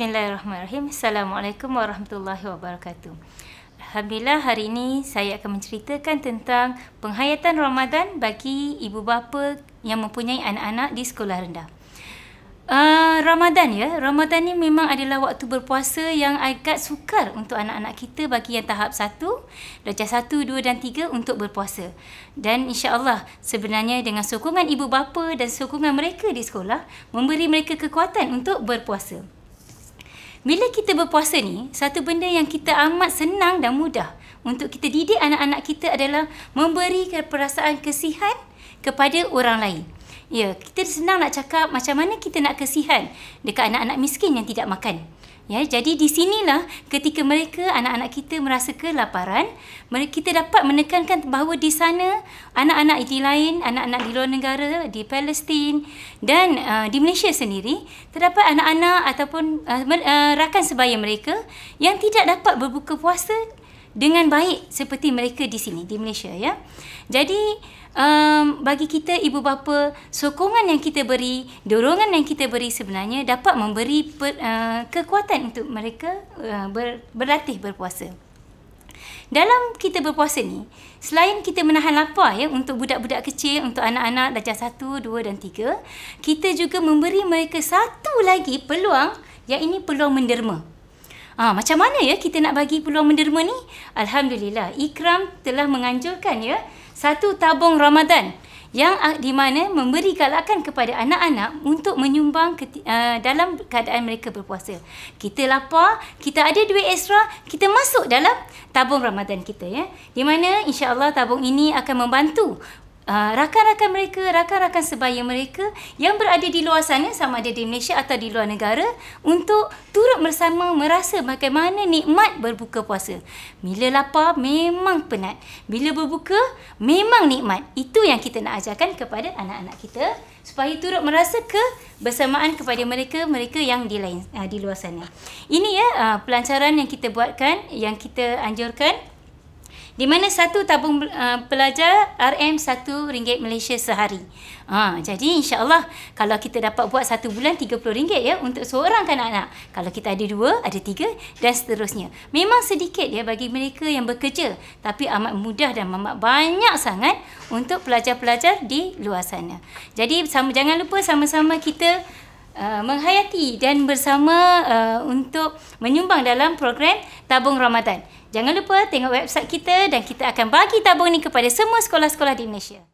Bismillahirrahmanirrahim. Assalamualaikum warahmatullahi wabarakatuh. Alhamdulillah hari ini saya akan menceritakan tentang penghayatan Ramadan bagi ibu bapa yang mempunyai anak-anak di sekolah rendah. Uh, Ramadan ya, Ramadan ni memang adalah waktu berpuasa yang agak sukar untuk anak-anak kita bagi yang tahap 1, darjah 1, 2 dan 3 untuk berpuasa. Dan insya-Allah sebenarnya dengan sokongan ibu bapa dan sokongan mereka di sekolah memberi mereka kekuatan untuk berpuasa. Bila kita berpuasa ni, satu benda yang kita amat senang dan mudah untuk kita didik anak-anak kita adalah memberi perasaan kesihan kepada orang lain. Ya, kita senang nak cakap macam mana kita nak kesihan dekat anak-anak miskin yang tidak makan. Ya, jadi di sinilah ketika mereka anak-anak kita merasa kelaparan, kita dapat menekankan bahawa di sana anak-anak di lain, anak-anak di luar negara, di Palestin dan uh, di Malaysia sendiri terdapat anak-anak ataupun uh, uh, rakan sebaya mereka yang tidak dapat berbuka puasa dengan baik seperti mereka di sini di Malaysia ya. Jadi um, bagi kita ibu bapa sokongan yang kita beri, dorongan yang kita beri sebenarnya dapat memberi per, uh, kekuatan untuk mereka uh, ber, berlatih berpuasa. Dalam kita berpuasa ni, selain kita menahan lapar ya untuk budak-budak kecil, untuk anak-anak darjah 1, 2 dan 3, kita juga memberi mereka satu lagi peluang yang ini peluang menderma. Ha, macam mana ya kita nak bagi peluang menderma ni? Alhamdulillah, Ikram telah menganjurkan ya satu tabung Ramadan yang di mana memberi galakan kepada anak-anak untuk menyumbang ke, uh, dalam keadaan mereka berpuasa. Kita lapar, kita ada duit ekstra, kita masuk dalam tabung Ramadan kita ya. Di mana insya-Allah tabung ini akan membantu uh, rakan-rakan mereka, rakan-rakan sebaya mereka yang berada di luar sana sama ada di Malaysia atau di luar negara untuk turut bersama merasa bagaimana nikmat berbuka puasa. Bila lapar memang penat. Bila berbuka memang nikmat. Itu yang kita nak ajarkan kepada anak-anak kita supaya turut merasa kebersamaan kepada mereka mereka yang di lain uh, di luar sana. Ini ya uh, pelancaran yang kita buatkan yang kita anjurkan di mana satu tabung uh, pelajar RM RM1 Malaysia sehari. Ha, jadi insyaAllah kalau kita dapat buat satu bulan RM30 ya untuk seorang kanak-kanak. Kalau kita ada dua, ada tiga dan seterusnya. Memang sedikit ya bagi mereka yang bekerja. Tapi amat mudah dan amat banyak sangat untuk pelajar-pelajar di luar sana. Jadi sama, jangan lupa sama-sama kita Uh, menghayati dan bersama uh, untuk menyumbang dalam program tabung Ramadan. Jangan lupa tengok website kita dan kita akan bagi tabung ni kepada semua sekolah-sekolah di Malaysia.